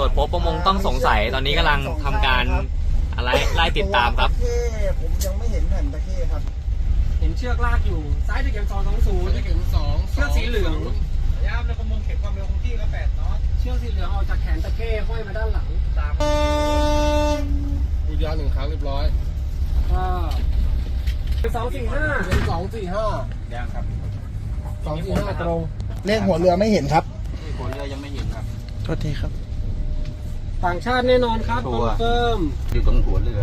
ตรวจพบประมงต้องสงสัยตอนนี้กำลังทำการอะไรไล่ติดตามครับตัวตะเข้ผมยังไม่เห็นแผ่นตะเข้ครับเห็นเชือกลากอยู่ ซ้ายตะเกียงสองสองศูนย์จะถึงสองเชือกสีเหลืองยามแล้วประมงเข็มความเร็วคงที่ก็แปดน็อตเชือกสีเหลืองออกจากแขนตะเข้ห้อยมาด้านหลังตามดูยาวหนึ่งครั้งเรียบร้อยก็สองสี่ห้าเป็นสองสี่ห้ายังครับสองสี่ห้าตรงเลขหัวเรือไม่เห็นครับหัวเรือยังไม่เห็นครับ โทษทีครับ ต่างชาติแน่นอนครับคชัอนวร์เฟิร์มอยู่ตรงหัวเรือ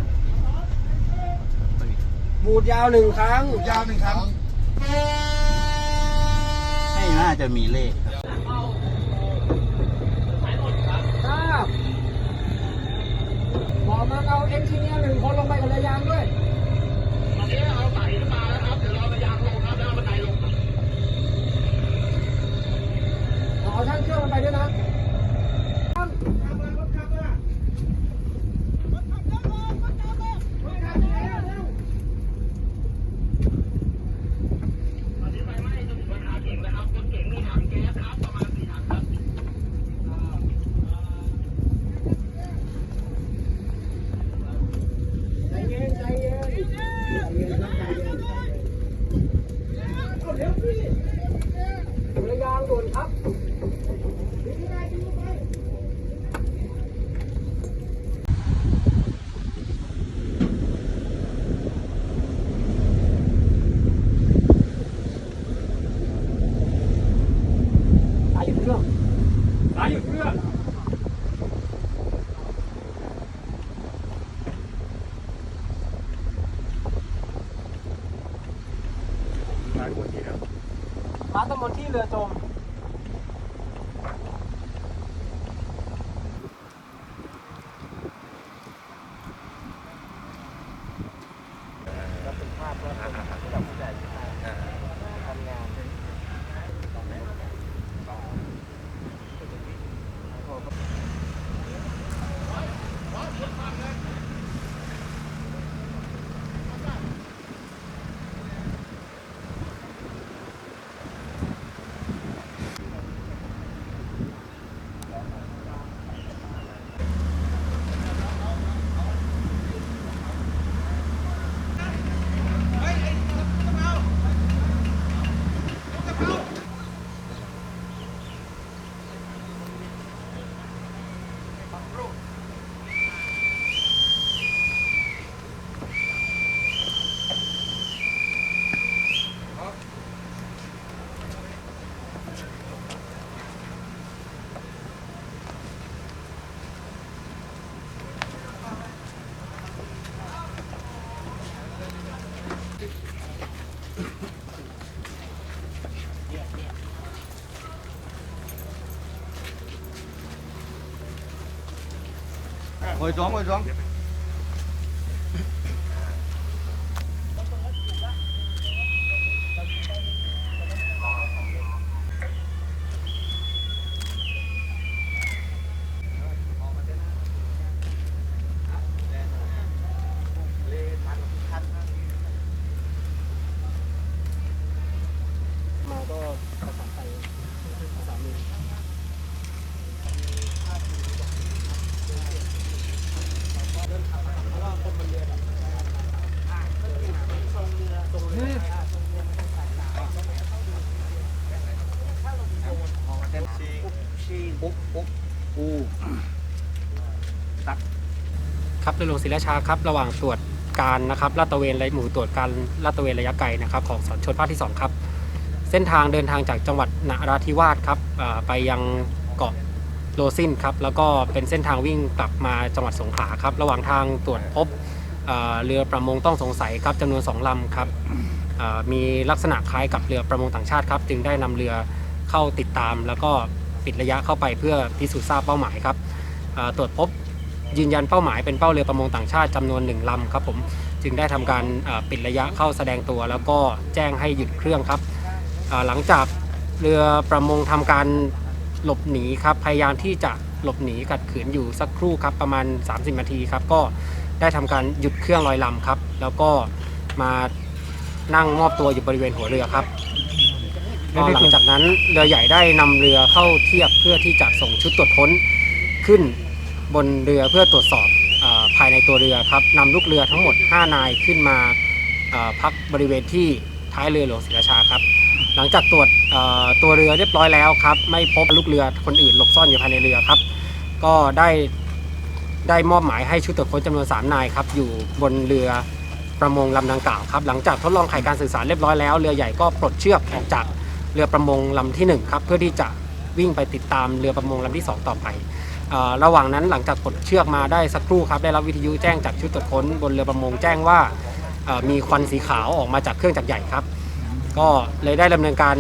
บูดยาวหนึ่งครั้ง ยาวหนึ่งครั้ง ไม่น่าจะมีเลขครับบอกมาเอาเอนจิเนียร์หนึ่งคนลงไปกับเรือยางด้วยเอาช่างเครื่องมันไปด้วยนะ ใจเย็นใจเย็นใจเย็นครับใจเย็นเอาเร็วสิเรือยางด่วนครับสายหยุดเครื่องสายหยุดเครื่อง มาตำบลที่เรือจม ngồi xuống ngồi xuống ครับเรือหลวงศรีราชาครับระหว่างตรวจการนะครับลาดตระเวนและหมู่ตรวจการลาดตระเวนระยะไกลนะครับของสอนชนภาคที่ 2 ครับ เส้นทางเดินทางจากจังหวัดนราธิวาสครับอ่าไปยังเกาะโลซินครับแล้วก็เป็นเส้นทางวิ่งกลับมาจังหวัดสงขลาครับระหว่างทางตรวจพบเรือประมงต้องสงสัยครับจำนวนสองลำครับอ่ามีลักษณะคล้ายกับเรือประมงต่างชาติครับจึงได้นำเรือเข้าติดตาม แล้วก็ปิดระยะเข้าไปเพื่อพิสูจน์ทราบเป้าหมายครับอ่าตรวจพบ ยืนยันเป้าหมายเป็นเป้าเรือประมงต่างชาติจำนวนหนึ่งลำครับผมจึงได้ทำการปิดระยะเข้าแสดงตัว แล้วก็แจ้งให้หยุดเครื่องครับหลังจากเรือประมงทำการหลบหนีครับพยายามที่จะหลบหนีขัดขืนอยู่สักครู่ครับประมาณ 30 นาทีครับก็ได้ทำการหยุดเครื่องลอยลำครับ แล้วก็มานั่งมอบตัวอยู่บริเวณหัวเรือครับก็หลังจากนั้นเรือใหญ่ได้นำเรือเข้าเทียบเพื่อที่จะส่งชุดตรวจค้นขึ้น บนเรือเพื่อตรวจสอบอภายในตัวเรือครับนำลูกเรือทั้งหมด 5 นายขึ้นมาพักบริเวณที่ท้ายเรือหลวงศรีราชาครับ หลังจากตรวจตัวเรือเรียบร้อยแล้วครับ ไม่พบลูกเรือคนอื่นหลบซ่อนอยู่ภายในเรือครับ ก็ได้ได้มอบหมายให้ชุดตรวจค้นจำนวน 3 นายครับอยู่บนเรือประมงลำดังกล่าวครับหลังจากทดลองไขการสื่อสารเรียบร้อยแล้วเรือใหญ่ก็ปลดเชือกออกจากเรือประมงลำที่1ครับเพื่อที่จะวิ่งไปติดตามเรือประมงลำที่ 2 ต่อไป ระหว่างนั้นหลังจากปลดเชือกมาได้สักครู่ครับได้รับวิทยุแจ้งจากชุดตรวจค้นบนเรือประมงแจ้งว่ามีควันสีขาวออกมาจากเครื่องจักรใหญ่ครับ ก็เลยได้ดำเนินการ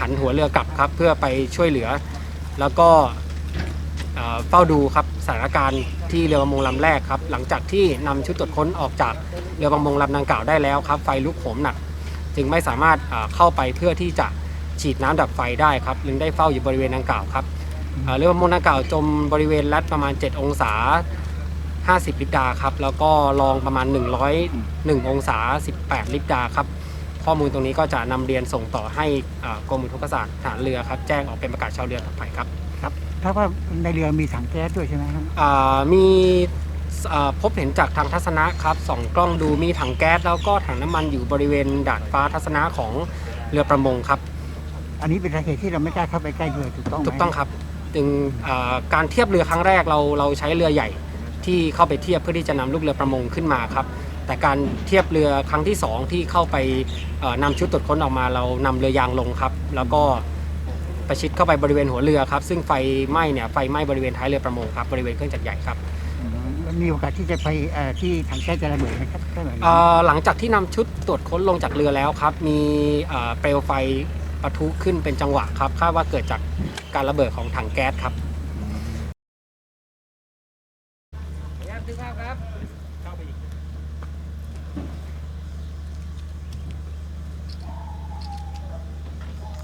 หันหัวเรือกลับครับ เพื่อไปช่วยเหลือ แล้วก็เฝ้าดูครับสถานการณ์ที่เรือประมงลำแรกครับ หลังจากที่นำชุดตรวจค้นออกจากเรือประมงลำดังกล่าวได้แล้วครับ ไฟลุกโหมหนัก จึงไม่สามารถเข้าไปเพื่อที่จะฉีดน้ำดับไฟได้ครับจึงได้เฝ้าอยู่บริเวณดังกล่าวครับ เอ่อเรือประมงดังกล่าวจมบริเวณลัดประมาณ 7 องศา 50 ลิตรดาครับ แล้วก็รองประมาณ 101 องศา 18 ลิตรดาครับ ข้อมูลตรงนี้ก็จะนำเรียนส่งต่อให้อ่ากรมอุทกศาสตร์ทหารเรือครับ แจ้งออกเป็นประกาศชาวเรือต่อไปครับถ้าว่าในเรือมีถังแก๊สด้วยใช่ไหมครับอ่ามีอ่าพบเห็นจากทางทัศนะครับส่องกล้องดูมีถังแก๊สแล้วก็ถังน้ำมันอยู่บริเวณดาดฟ้าทัศนะของเรือประมงครับ อันนี้เป็นสาเหตุที่เราไม่กล้าเข้าไปใกล้เรือถูกต้องไหมถูกต้องครับ จึงอ่าการเทียบเรือครั้งแรกเราเราใช้เรือใหญ่ที่เข้าไปเทียบเพื่อที่จะนำลูกเรือประมงขึ้นมาครับ แต่การเทียบเรือครั้งที่สองที่เข้าไปเอ่อนำชุดตรวจค้นออกมา เรานำเรือยางลงครับ แล้วก็ประชิดเข้าไปบริเวณหัวเรือครับ ซึ่งไฟไหม้เนี่ยไฟไหม้บริเวณท้ายเรือประมงครับบริเวณเครื่องจักรใหญ่ครับอืมแล้วมีโอกาสที่จะไปเอ่อที่ถังแก๊สจะระเบิดไหมครับได้ไหมเอ่อหลังจากที่นำชุดตรวจค้นลงจากเรือแล้วครับ มีเอ่อเปลวไฟปะทุขึ้นเป็นจังหวะครับคาดว่าเกิดจาก การระเบิดของถังแก๊สครับ